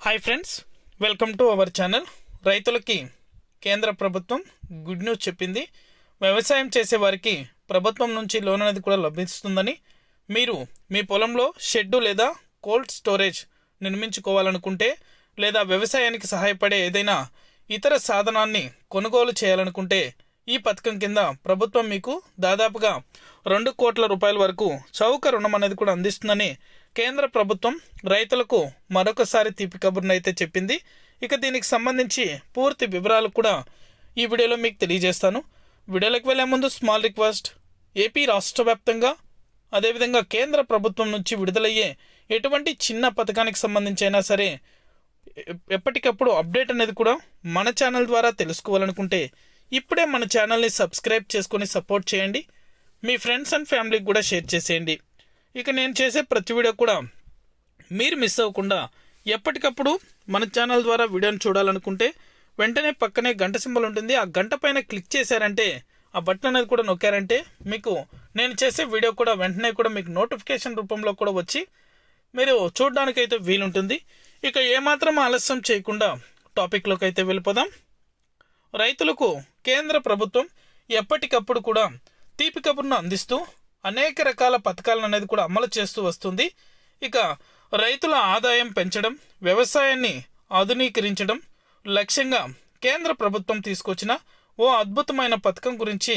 Hi friends welcome to our channel రైతులకి కేంద్ర ప్రభుత్వం గుడ్ న్యూస్ చెప్పింది. వ్యవసాయం చేసే వారికి ప్రభుత్వం నుంచి లోన్ అనేది కూడా లభిస్తుందని. మీరు మీ పొలంలో షెడ్డు లేదా కోల్డ్ స్టోరేజ్ నిర్మించుకోవాలనుకుంటే లేదా వ్యవసాయానికి సహాయపడే ఏదైనా ఇతర సాధనాన్ని కొనుగోలు చేయాలనుకుంటే ఈ పథకం కింద ప్రభుత్వం మీకు దాదాపుగా రెండు కోట్ల రూపాయల వరకు చౌక రుణం అనేది కూడా అందిస్తుందని కేంద్ర ప్రభుత్వం రైతులకు మరొకసారి తీపి కబుర్ను అయితే చెప్పింది. ఇక దీనికి సంబంధించి పూర్తి వివరాలు కూడా ఈ వీడియోలో మీకు తెలియజేస్తాను. వీడియోలోకి వెళ్ళే ముందు స్మాల్ రిక్వెస్ట్. ఏపీ రాష్ట్ర వ్యాప్తంగా అదేవిధంగా కేంద్ర ప్రభుత్వం నుంచి విడుదలయ్యే ఎటువంటి చిన్న పథకానికి సంబంధించి అయినా సరే ఎప్పటికప్పుడు అప్డేట్ అనేది కూడా మన ఛానల్ ద్వారా తెలుసుకోవాలనుకుంటే ఇప్పుడే మన ఛానల్ని సబ్స్క్రైబ్ చేసుకొని సపోర్ట్ చేయండి. మీ ఫ్రెండ్స్ అండ్ ఫ్యామిలీకి కూడా షేర్ చేసేయండి. ఇక నేను చేసే ప్రతి వీడియో కూడా మీరు మిస్ అవ్వకుండా ఎప్పటికప్పుడు మన ఛానల్ ద్వారా వీడియోని చూడాలనుకుంటే వెంటనే పక్కనే గంట సింబల్ ఉంటుంది. ఆ గంట పైన క్లిక్ చేశారంటే ఆ బటన్ అనేది కూడా నొక్కారంటే మీకు నేను చేసే వీడియో కూడా వెంటనే కూడా మీకు నోటిఫికేషన్ రూపంలో కూడా వచ్చి మీరు చూడడానికైతే వీలుంటుంది. ఇక ఏమాత్రం ఆలస్యం చేయకుండా టాపిక్లోకి అయితే వెళ్ళిపోదాం. రైతులకు కేంద్ర ప్రభుత్వం ఎప్పటికప్పుడు కూడా తీపి కబుర్ను అందిస్తూ అనేక రకాల పథకాలను అనేది కూడా అమలు చేస్తూ వస్తుంది. ఇక రైతుల ఆదాయం పెంచడం వ్యవసాయాన్ని ఆధునీకరించడం లక్ష్యంగా కేంద్ర ప్రభుత్వం తీసుకొచ్చిన ఓ అద్భుతమైన పథకం గురించి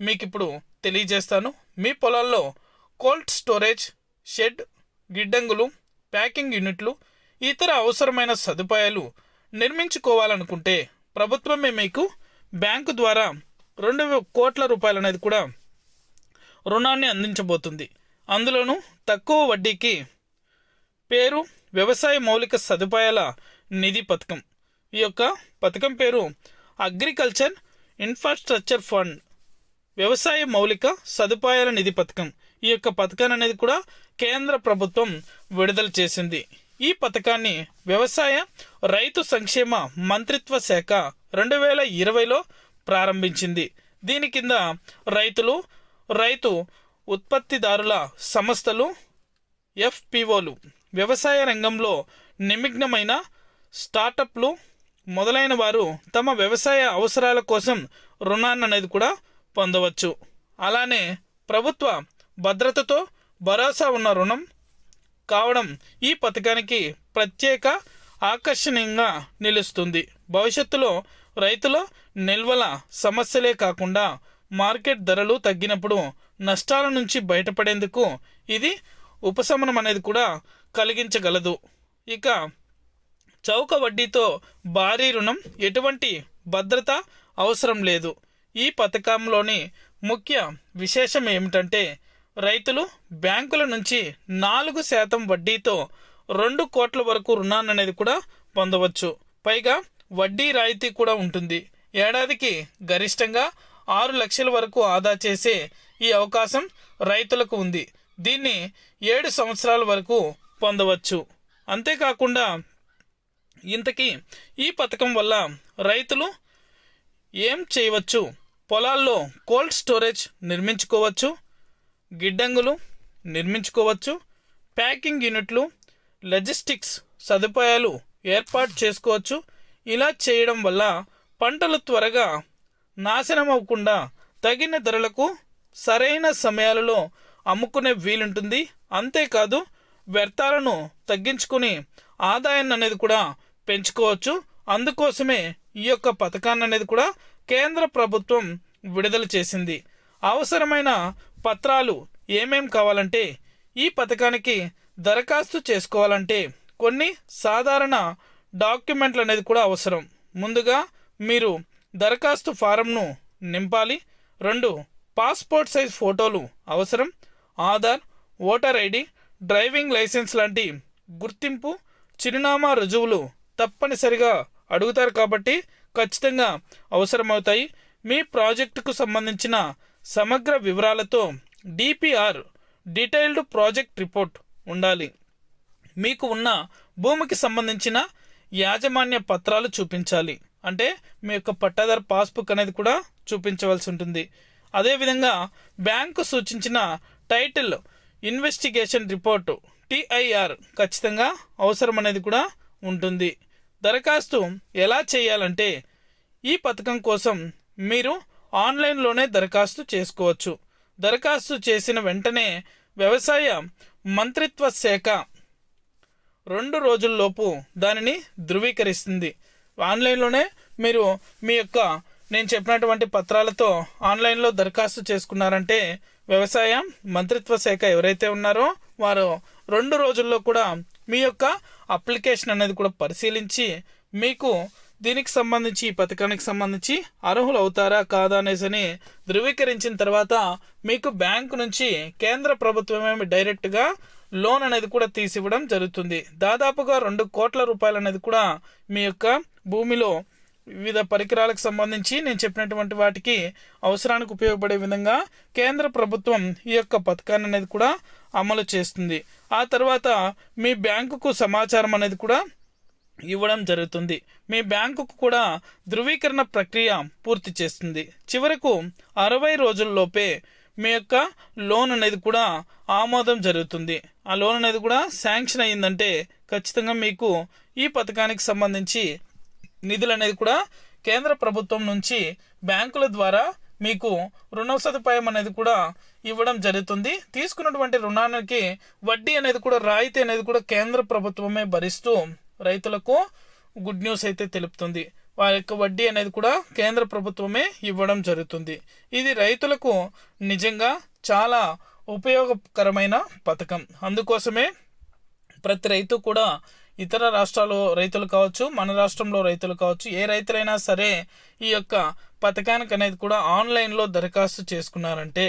మీకు ఇప్పుడు తెలియజేస్తాను. మీ పొలాల్లో కోల్డ్ స్టోరేజ్ షెడ్ గిడ్డంగులు ప్యాకింగ్ యూనిట్లు ఇతర అవసరమైన సదుపాయాలు నిర్మించుకోవాలనుకుంటే ప్రభుత్వమే మీకు బ్యాంకు ద్వారా రెండు కోట్ల రూపాయలు అనేది కూడా రుణాన్ని అందించబోతుంది. అందులోనూ తక్కువ వడ్డీకి పేరు వ్యవసాయ మౌలిక సదుపాయాల నిధి పథకం. ఈ యొక్క పథకం పేరు అగ్రికల్చర్ ఇన్ఫ్రాస్ట్రక్చర్ ఫండ్. వ్యవసాయ మౌలిక సదుపాయాల నిధి పథకం. ఈ యొక్క పథకాన్ని అనేది కూడా కేంద్ర ప్రభుత్వం విడుదల చేసింది. ఈ పథకాన్ని వ్యవసాయ రైతు సంక్షేమ మంత్రిత్వ శాఖ రెండు వేల ఇరవైలో ప్రారంభించింది. దీని కింద రైతులు రైతు ఉత్పత్తిదారుల సంస్థలు ఎఫ్పిఓలు వ్యవసాయ రంగంలో నిమగ్నమైన స్టార్టప్లు మొదలైన వారు తమ వ్యవసాయ అవసరాల కోసం రుణాన్ని అనేది కూడా పొందవచ్చు. అలానే ప్రభుత్వ భద్రతతో భరోసా ఉన్న రుణం కావడం ఈ పథకానికి ప్రత్యేక ఆకర్షణీయంగా నిలుస్తుంది. భవిష్యత్తులో రైతుల నిల్వల సమస్యలే కాకుండా మార్కెట్ ధరలు తగ్గినప్పుడు నష్టాల నుంచి బయటపడేందుకు ఇది ఉపశమనం అనేది కూడా కలిగించగలదు. ఇక చౌక వడ్డీతో భారీ రుణం ఎటువంటి భద్రత అవసరం లేదు. ఈ పథకంలోని ముఖ్య విశేషం ఏమిటంటే రైతులు బ్యాంకుల నుంచి నాలుగు శాతం వడ్డీతో రెండు కోట్ల వరకు రుణాన్ని అనేది కూడా పొందవచ్చు. పైగా వడ్డీ రాయితీ కూడా ఉంటుంది. ఏడాదికి గరిష్టంగా ఆరు లక్షల వరకు ఆదా చేసే ఈ అవకాశం రైతులకు ఉంది. దీన్ని ఏడు సంవత్సరాల వరకు పొందవచ్చు. అంతేకాకుండా ఇంతకీ ఈ పథకం వల్ల రైతులు ఏం చేయవచ్చు? పొలాల్లో కోల్డ్ స్టోరేజ్ నిర్మించుకోవచ్చు గిడ్డంగులు నిర్మించుకోవచ్చు ప్యాకింగ్ యూనిట్లు లజిస్టిక్స్ సదుపాయాలు ఏర్పాటు చేసుకోవచ్చు. ఇలా చేయడం వల్ల పంటలు త్వరగా నాశనం అవ్వకుండా తగిన ధరలకు సరైన సమయాలలో అమ్ముకునే వీలుంటుంది. అంతేకాదు వ్యర్థాలను తగ్గించుకుని ఆదాయాన్ని అనేది కూడా పెంచుకోవచ్చు. అందుకోసమే ఈ యొక్క పథకాన్ని అనేది కూడా కేంద్ర ప్రభుత్వం విడుదల చేసింది. అవసరమైన పత్రాలు ఏమేం కావాలంటే ఈ పథకానికి దరఖాస్తు చేసుకోవాలంటే కొన్ని సాధారణ డాక్యుమెంట్లు అనేది కూడా అవసరం. ముందుగా మీరు దరఖాస్తు ఫారంను నింపాలి. రెండు పాస్పోర్ట్ సైజ్ ఫోటోలు అవసరం. Aadhaar voter ID driving licence లాంటి గుర్తింపు చిరునామా రుజువులు తప్పనిసరిగా అడుగుతారు కాబట్టి ఖచ్చితంగా అవసరమవుతాయి. మీ ప్రాజెక్టుకు సంబంధించిన సమగ్ర వివరాలతో డిపిఆర్ డీటెయిల్డ్ ప్రాజెక్ట్ రిపోర్ట్ ఉండాలి. మీకు ఉన్న భూమికి సంబంధించిన యాజమాన్య పత్రాలు చూపించాలి. అంటే మీ యొక్క పట్టాదారు పాస్బుక్ అనేది కూడా చూపించవలసి ఉంటుంది. అదేవిధంగా బ్యాంకు సూచించిన టైటిల్ ఇన్వెస్టిగేషన్ రిపోర్టు టిఐఆర్ ఖచ్చితంగా అవసరం అనేది కూడా ఉంటుంది. దరఖాస్తు ఎలా చేయాలంటే ఈ పథకం కోసం మీరు ఆన్లైన్లోనే దరఖాస్తు చేసుకోవచ్చు. దరఖాస్తు చేసిన వెంటనే వ్యవసాయ మంత్రిత్వ శాఖ రెండు రోజుల్లోపు దానిని ధృవీకరిస్తుంది. ఆన్లైన్లోనే మీరు మీ యొక్క నేను చెప్పినటువంటి పత్రాలతో ఆన్లైన్లో దరఖాస్తు చేసుకున్నారంటే వ్యవసాయ మంత్రిత్వ శాఖ ఎవరైతే ఉన్నారో వారు రెండు రోజుల్లో కూడా మీ యొక్క అప్లికేషన్ అనేది కూడా పరిశీలించి మీకు దీనికి సంబంధించి ఈ పథకానికి సంబంధించి అర్హులు అవుతారా కాదా అనేసి ధృవీకరించిన తర్వాత మీకు బ్యాంకు నుంచి కేంద్ర ప్రభుత్వమే డైరెక్ట్గా లోన్ అనేది కూడా తీసివ్వడం జరుగుతుంది. దాదాపుగా రెండు కోట్ల రూపాయలు అనేది కూడా మీ యొక్క భూమిలో వివిధ పరికరాలకు సంబంధించి నేను చెప్పినటువంటి వాటికి అవసరానికి ఉపయోగపడే విధంగా కేంద్ర ప్రభుత్వం ఈ యొక్క పథకాన్ని అనేది కూడా అమలు చేస్తుంది. ఆ తర్వాత మీ బ్యాంకుకు సమాచారం అనేది కూడా ఇవ్వడం జరుగుతుంది. మీ బ్యాంకుకు కూడా ధృవీకరణ ప్రక్రియ పూర్తి చేస్తుంది. చివరకు అరవై రోజుల్లోపే మీ యొక్క లోన్ అనేది కూడా ఆమోదం జరుగుతుంది. ఆ లోన్ అనేది కూడా శాంక్షన్ అయ్యిందంటే ఖచ్చితంగా మీకు ఈ పథకానికి సంబంధించి నిధులు అనేది కూడా కేంద్ర ప్రభుత్వం నుంచి బ్యాంకుల ద్వారా మీకు రుణ సదుపాయం అనేది కూడా ఇవ్వడం జరుగుతుంది. తీసుకున్నటువంటి రుణానికి వడ్డీ అనేది కూడా రాయితీ అనేది కూడా కేంద్ర ప్రభుత్వమే భరిస్తూ రైతులకు గుడ్ న్యూస్ అయితే తెలుపుతుంది. వారి యొక్క వడ్డీ అనేది కూడా కేంద్ర ప్రభుత్వమే ఇవ్వడం జరుగుతుంది. ఇది రైతులకు నిజంగా చాలా ఉపయోగకరమైన పథకం. అందుకోసమే ప్రతి రైతు కూడా ఇతర రాష్ట్రాలు రైతులు కావచ్చు మన రాష్ట్రంలో రైతులు కావచ్చు ఏ రైతులైనా సరే ఈ యొక్క పథకానికి అనేది కూడా ఆన్లైన్లో దరఖాస్తు చేసుకున్నారంటే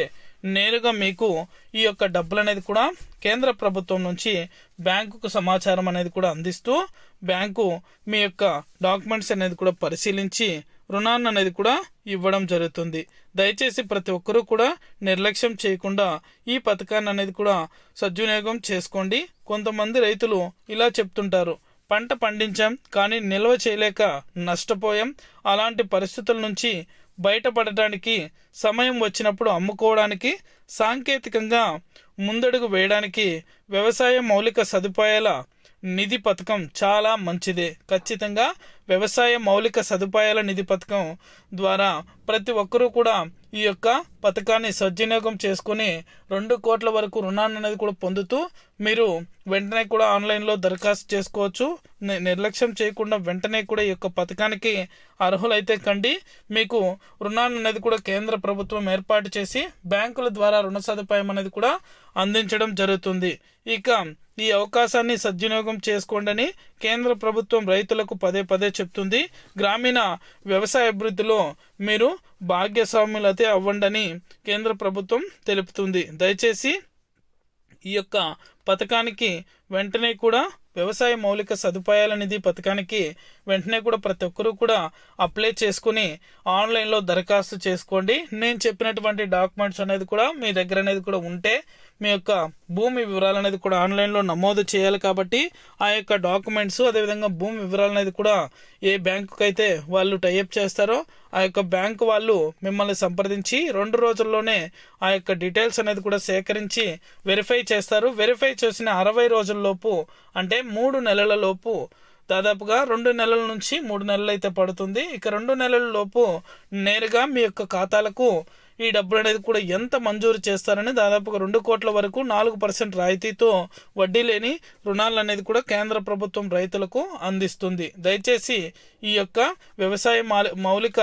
నేరుగా మీకు ఈ యొక్క డబ్బులు అనేది కూడా కేంద్ర ప్రభుత్వం నుంచి బ్యాంకుకు సమాచారం అనేది కూడా అందిస్తూ బ్యాంకు మీ యొక్క డాక్యుమెంట్స్ అనేది కూడా పరిశీలించి రుణాన్ని అనేది కూడా ఇవ్వడం జరుగుతుంది. దయచేసి ప్రతి ఒక్కరూ కూడా నిర్లక్ష్యం చేయకుండా ఈ పథకాన్ని అనేది కూడా సద్వినియోగం చేసుకోండి. కొంతమంది రైతులు ఇలా చెప్తుంటారు. పంట పండించాం కానీ నిల్వ చేయలేక నష్టపోయాం. అలాంటి పరిస్థితుల నుంచి బయటపడటానికి సమయం వచ్చినప్పుడు అమ్ముకోవడానికి సాంకేతికంగా ముందడుగు వేయడానికి వ్యవసాయ మౌలిక సదుపాయాల నిధి పథకం చాలా మంచిదే. ఖచ్చితంగా వ్యవసాయ మౌలిక సదుపాయాల నిధి పథకం ద్వారా ప్రతి ఒక్కరూ కూడా ఈ యొక్క పథకాన్ని సద్వినియోగం చేసుకొని రెండు కోట్ల వరకు రుణాన్ని అనేది కూడా పొందుతూ మీరు వెంటనే కూడా ఆన్లైన్లో దరఖాస్తు చేసుకోవచ్చు. నిర్లక్ష్యం చేయకుండా వెంటనే కూడా ఈ యొక్క పథకానికి అర్హులైతే కండి. మీకు రుణాన్ని అనేది కూడా కేంద్ర ప్రభుత్వం ఏర్పాటు చేసి బ్యాంకుల ద్వారా రుణ సదుపాయం అనేది కూడా అందించడం జరుగుతుంది. ఇక ఈ అవకాశాన్ని సద్వినియోగం చేసుకోండి కేంద్ర ప్రభుత్వం రైతులకు పదే పదే చెప్తుంది. గ్రామీణ వ్యవసాయ అభివృద్ధిలో మీరు భాగ్యస్వాములతే అవ్వండని కేంద్ర ప్రభుత్వం తెలుపుతుంది. దయచేసి ఈ యొక్క పథకానికి వెంటనే కూడా వ్యవసాయ మౌలిక సదుపాయాల నిధి పథకానికి వెంటనే కూడా ప్రతి ఒక్కరూ కూడా అప్లై చేసుకుని ఆన్లైన్లో దరఖాస్తు చేసుకోండి. నేను చెప్పినటువంటి డాక్యుమెంట్స్ అనేది కూడా మీ దగ్గర అనేది కూడా ఉంటే మీ యొక్క భూమి వివరాలు అనేది కూడా ఆన్లైన్లో నమోదు చేయాలి కాబట్టి ఆ యొక్క డాక్యుమెంట్స్ అదేవిధంగా భూమి వివరాలు అనేది కూడా ఏ బ్యాంకుకి అయితే వాళ్ళు టైఅప్ చేస్తారో ఆ యొక్క బ్యాంకు వాళ్ళు మిమ్మల్ని సంప్రదించి రెండు రోజుల్లోనే ఆ యొక్క డీటెయిల్స్ అనేది కూడా సేకరించి వెరిఫై చేస్తారు. వెరిఫై చేసిన అరవై రోజుల్లోపు అంటే మూడు నెలల లోపు దాదాపుగా రెండు నెలల నుంచి మూడు నెలలు అయితే పడుతుంది. ఇక రెండు నెలల లోపు నేరుగా మీ యొక్క ఖాతాలకు ఈ డబ్బులు అనేది కూడా ఎంత మంజూరు చేస్తారని దాదాపుగా రెండు కోట్ల వరకు నాలుగు పర్సెంట్ రాయితీతో వడ్డీ లేని రుణాలు అనేది కూడా కేంద్ర ప్రభుత్వం రైతులకు అందిస్తుంది. దయచేసి ఈ యొక్క వ్యవసాయ మౌలిక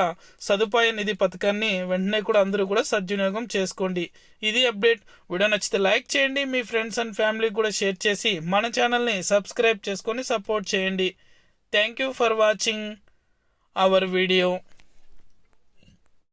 సదుపాయ నిధి పథకాన్ని వెంటనే కూడా అందరూ కూడా సద్వినియోగం చేసుకోండి. ఇది అప్డేట్. వీడియో నచ్చితే లైక్ చేయండి మీ ఫ్రెండ్స్ అండ్ ఫ్యామిలీ కూడా షేర్ చేసి మన ఛానల్ని సబ్స్క్రైబ్ చేసుకొని సపోర్ట్ చేయండి. Thank you for watching our video.